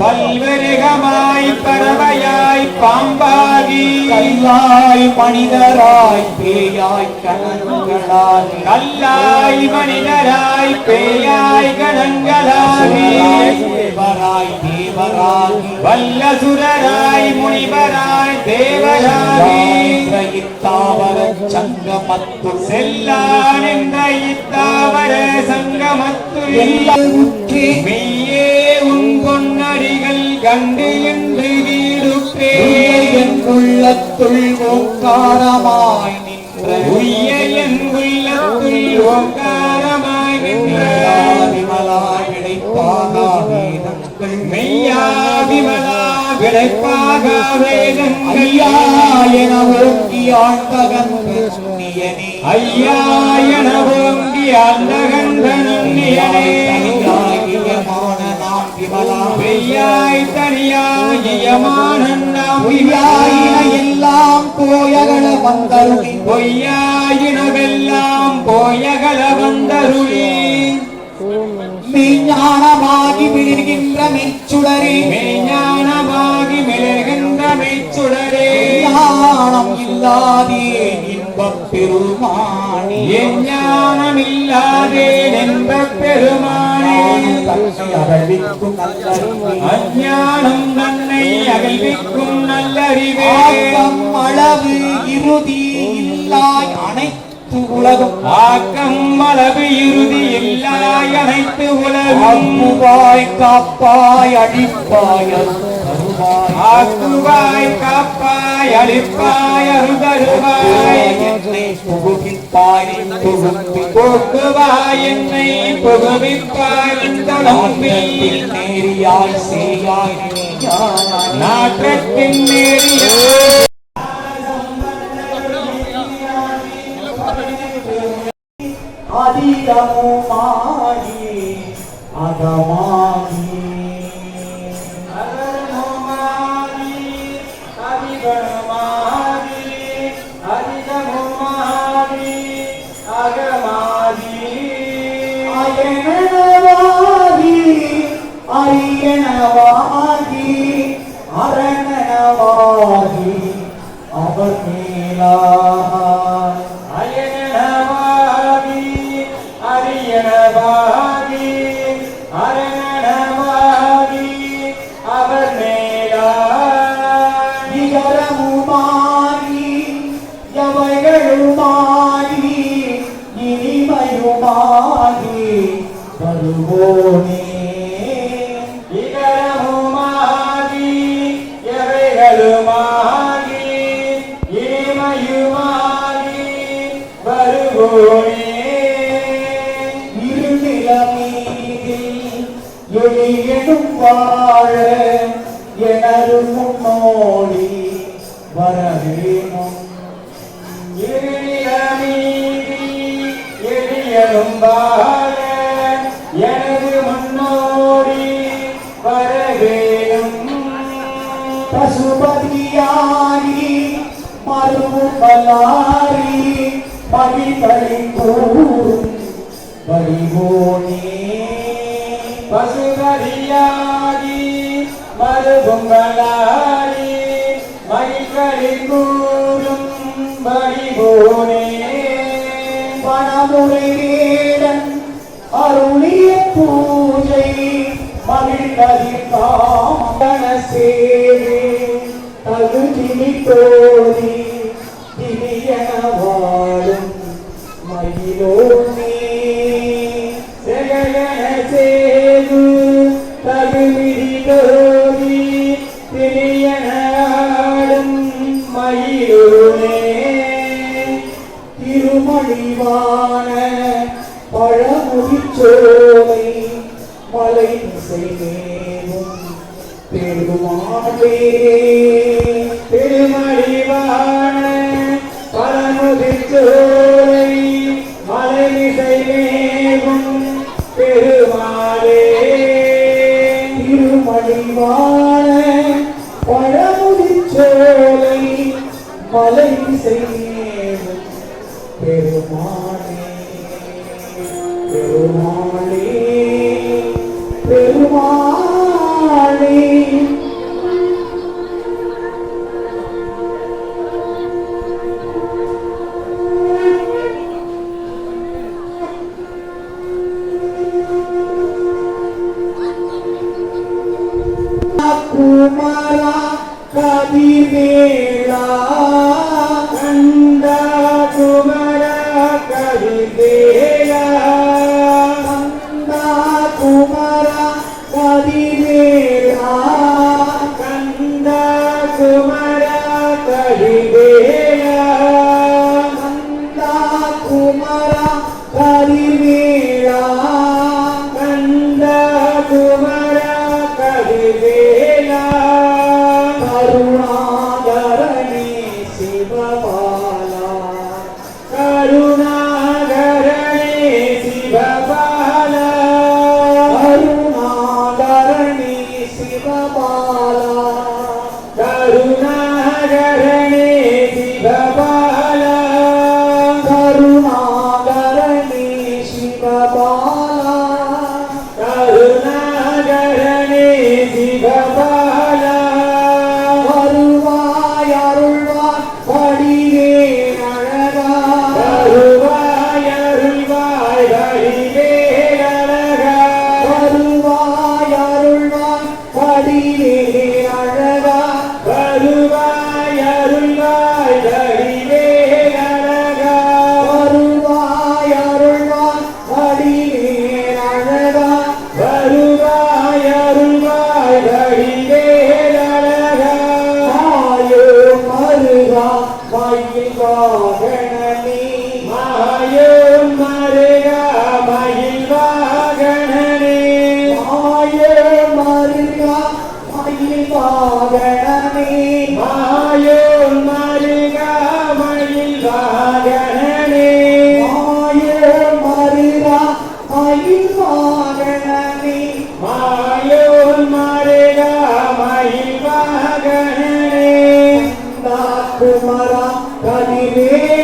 பல்வருகமாய் பறவையாய் பாம்பாகி கல்லாய் மனிதராய் பேயாய் கணங்களாய் கல்லாய் மனிதராய் பேயாய் கணங்களாகி தேவராய் தேவராய் வல்லசுரராய் முனிவராய் தேவராகி. தாவர சங்கமத்துள் செல்லான் என்ற இத்தாவர சங்கமத்துள் உற்றி மெய்யே உன் பொன்னடிகள் கண்டு என்று வீடுற்றே என் உள்ளத்துள் ஓங்காரமாய் நின்ற. உய்ய என் உள்ளத்துள் ஓங்காரமாய் நின்ற. விமலா கிடைப்பாக வேதங்கள் மெய்யா விமலா விளைப்பாக வேதங்கள் ஐயா என ஓங்கி ஆண்டகன் புண்ணியனே ஐயா என ஓங்கி அந்தகந்தனியனே தனியாகியமான தனியாகியமான நாம் பொய்யாயின எல்லாம் போயகல வந்தருளி. பொய்யாயினவெல்லாம் போயகல வந்தருளி. மெய்ஞானமாகி விழுகின்ற மெச்சுடரே மெய்ஞானமாகி மிளகின்ற மெய்ச்சுடரே. ஞானம் இல்லாதே இன்பப் பெருமானே. என்ப பெருமானே தன்னை அகழ்விக்கும் அஞ்ஞானம் தன்னை அகழ்விக்கும் நல்லறிவே. அளவு இறுதி இல்லாய் அனைத்து உலகம். ஆக்கம் அளவு இறுதி இல்லாய் அனைத்து உலகம். காப்பாய் அழிப்பாய் ஆக்குவாய் காப்பாய் அழிப்பாய் அருதருவாய் என்னை புகுவிப்பாய் புகுப்பி போக்குவாய் என்னை புகுவிப்பாய். இந்த நம்பில் நேரியாய் சேயாய். நீயாய் நாற்றத்தின் நேரிய. அதிகமுமாகி அகமாகி அரியனவாகி அரணனவாகி அவர் மேலாய் அயனவாகி, அரியனவாகி, அரணனவாகி, அவர் மேலாய். இகரமுமாகி எவைகளுமாகி மறுபலாரி மகிழ்களை கூறும் வடிவோனே பசுபதியாகி மறுபொங்கலாரி மகிழ்களி கூறும் வடிவோனே பணமுறை வேடன் அருளிய பூஜை மகிழ்கதிர் காமன தகுதினி தோதி திரியன வாழும் மயிலோனே செககன சேது தகுமிதி தோதி திரியனாடும் மயிலூனே திருமணிவான பழமுதிச்சோலை மலை இசை பெருமாளே திருமடிவான பரமுதிச்சோலை மலைமிசை மேகும் பெருமாளே திருமணிவான பழமுதிச்சோலை மலை இசை பெருமாள்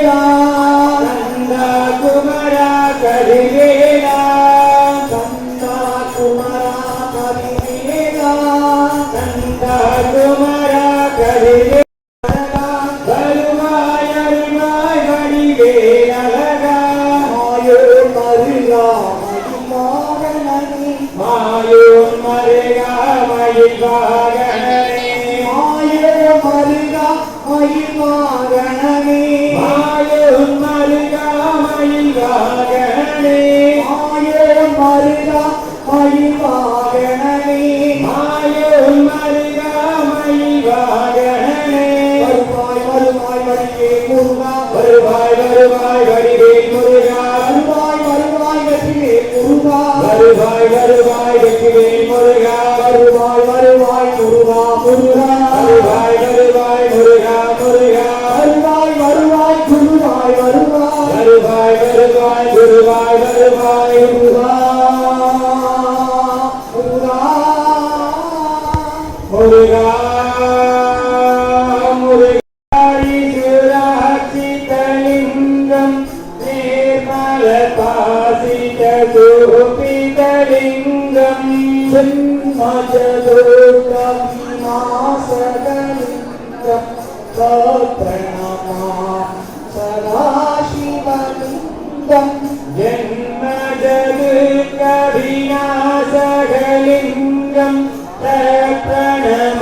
내가 சதாசிவலிங்கம் ஜன்மஜது கவிநாசகலிங்கம் பிரணமாமி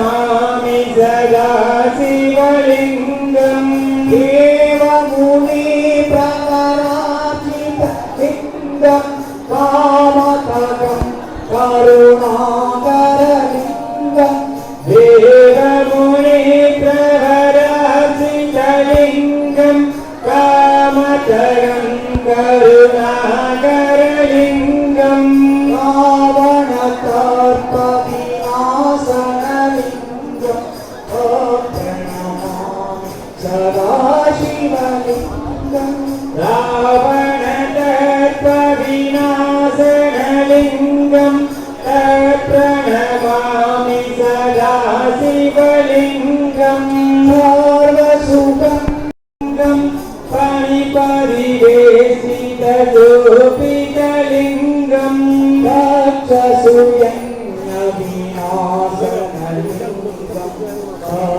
Gracias.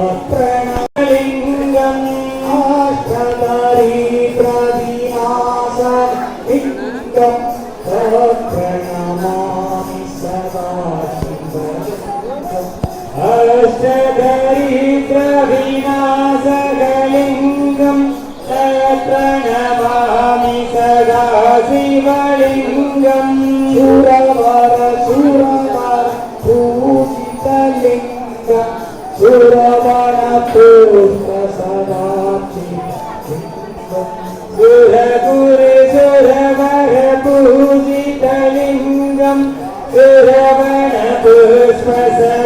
Express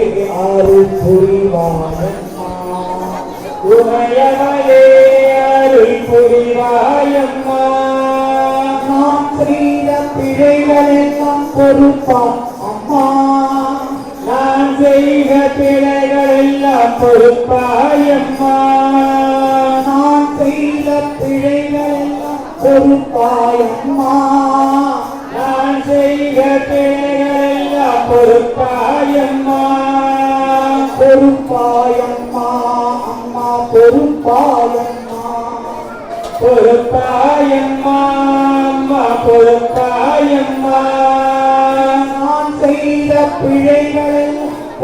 அருள் புரிவான உமையமலே அருள் புரிவாயம்மா நாம் செய்த பிழைகளெல்லாம் பொறுப்பாம் அம்மா நான் செய்த பிழைகளெல்லாம் பொறுப்பாயம்மா பொறுப்பாயம்மா பாயம்மா பொறுப்பாயம்மா அம்மா பொறுப்பாயம்மா நான் செய்த பிழைகளை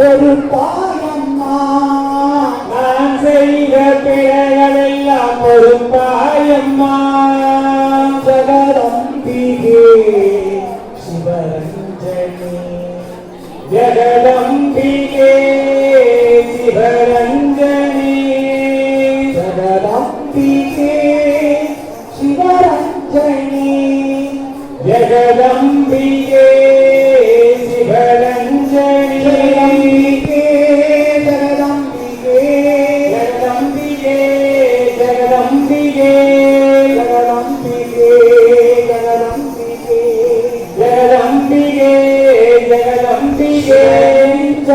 ஒரு பாயம்மா நான் செய்த பிழைகளெல்லாம் ஒரு பாயம்மா ஜகதம்பிகே சிவரஞ்சனி ஜகதம்பிகே சிவரஞ்சனி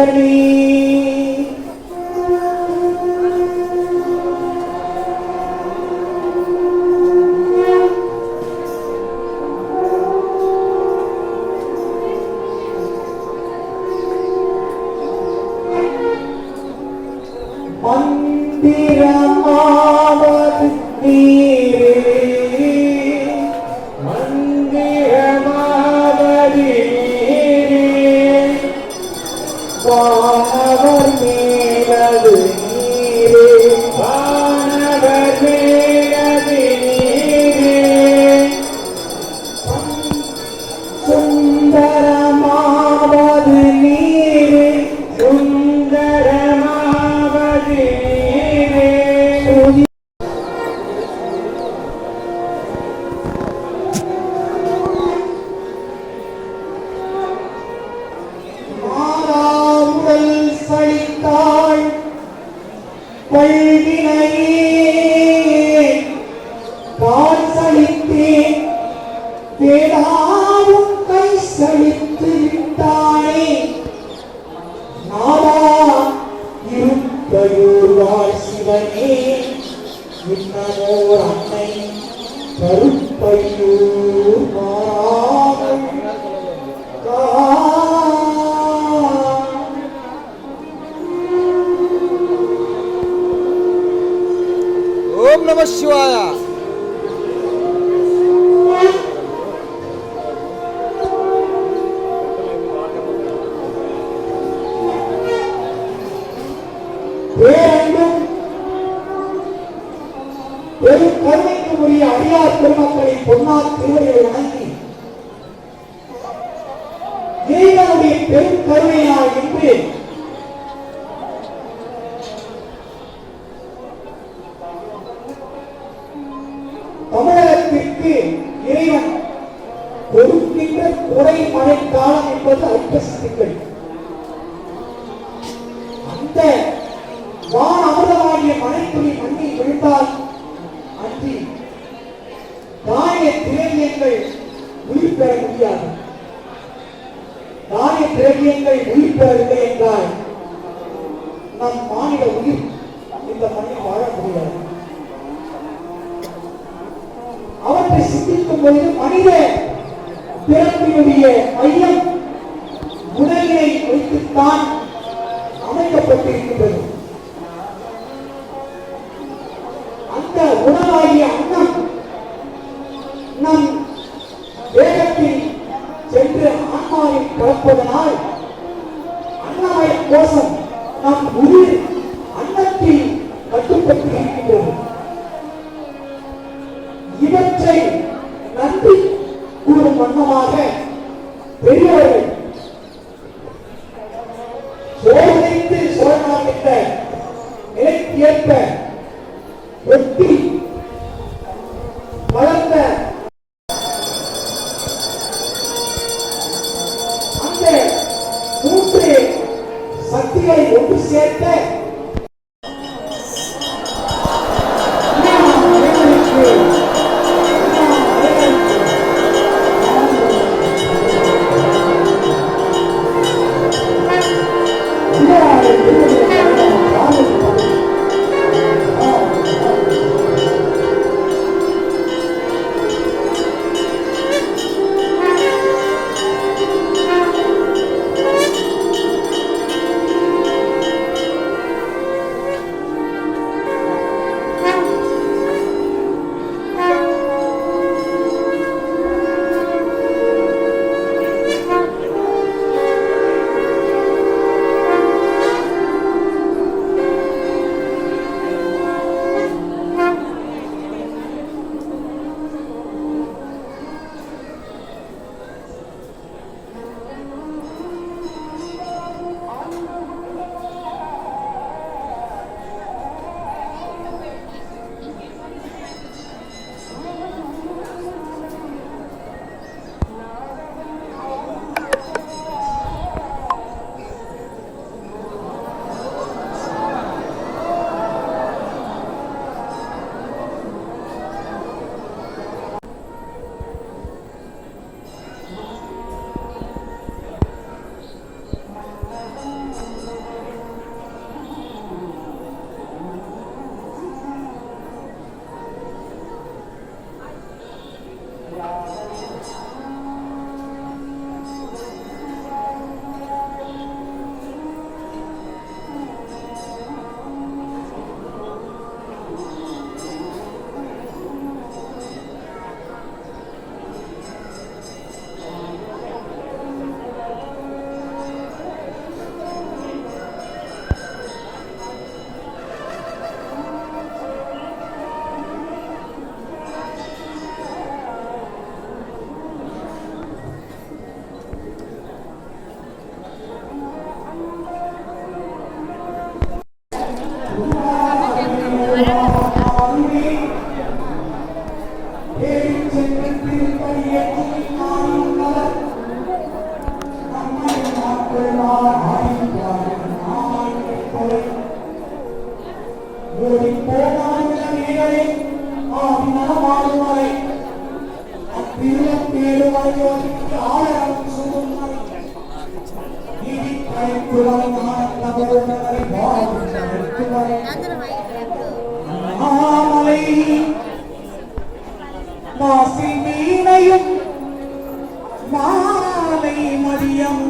eternity. Sorry? தமிழகத்திற்கு இறைவன் கொடுக்கின்ற குறை மழை காலம் என்பது ஐப்பசித்திகள் அந்த வான அமிர்தமாகிய மழைத்துளி மண்ணில் விழுந்தால் அன்றி தானிய திரவியங்கள் உயிர் பெற முடியாது. தானிய திரவியங்கள் உயிர் பெறவில்லை என்றால் நம் மாநில உயிர் இந்த மண்ணில் வாழ முடியாது அவற்றை சிந்திக்கும் பொழுது மனித பிறப்பினுடைய மையம் உடலினை வைத்துத்தான் அமைக்கப்பட்டிருக்கின்றது. அந்த உணவாகிய அன்னம் tem, se é pé. மாசி மீனையும் மாலை மதியம்.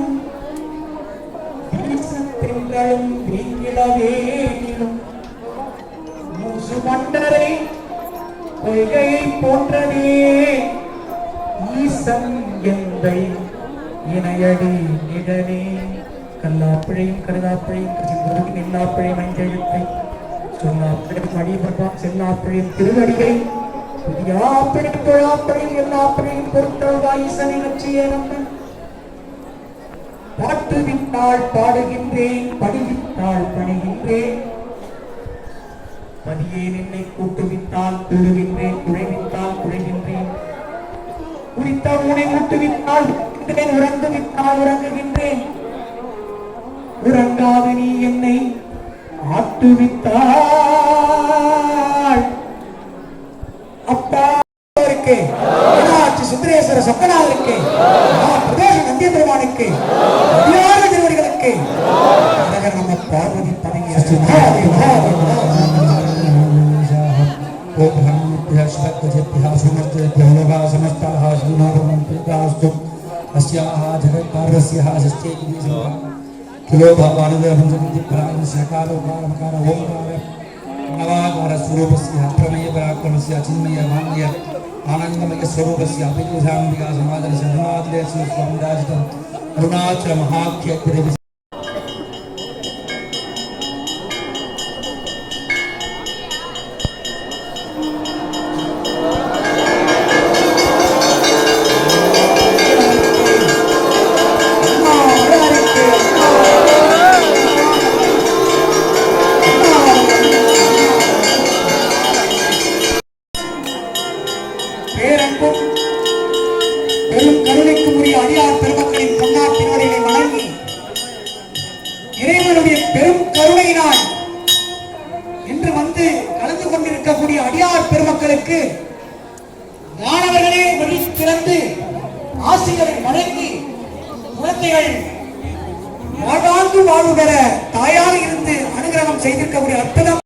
திங்களும் வீங்கிடவேனும் மூசு மண்டரை பொய்கையை போன்றதே. ஈசன் எந்தை இணையடி நிழலே. கல்லாப்பிழையும் கருதாப்பிழையும் கிருதிமுருகின் எல்லாப்பிழை மஞ்செழுத்தை சொன்னாப்படையும் அடிபட்டான் செல்லாப்பிழையும் திருவடிகளை புதியாப்படையும் எல்லாப்படையும் பொருட்கள் ஈசனை நச்சிய நம்பன் பாட்டு பாடுகின்றேன் படிவிட்டால் பணிகின்றேன். பதியேன் என்னை கூட்டுவிட்டால் கூடுகின்றேன் குறைவிட்டால் குறைகின்றேன் குறித்த உனை ஊட்டுவித்தால் உறங்குகின்றேன், விட்டால் உறங்குகின்றேன். உறங்காத நீ என்னை ஆட்டுவித்தாள் 그리고 바바르데 혼자분들 브라운 시카로 바르카라 오마레 नवागोर स्वरूपस्य प्रमेय पराक्रमस्य चिन्मय भाग्य आनन्दमय स्वरूपस्य अभिज्ञान विकासमादर्शनादर्शनं स्वामिदाजितं अरुणाचल महाख्य மாணவர்களுக்கு மாணவர்களே வழி திறந்து ஆசிரியரை வணங்கி குழந்தைகள் வாழ்வாங்கு வாழ்வு பெற தாயாக இருந்து அனுகிரகம் செய்திருக்கக்கூடிய அற்புதம்.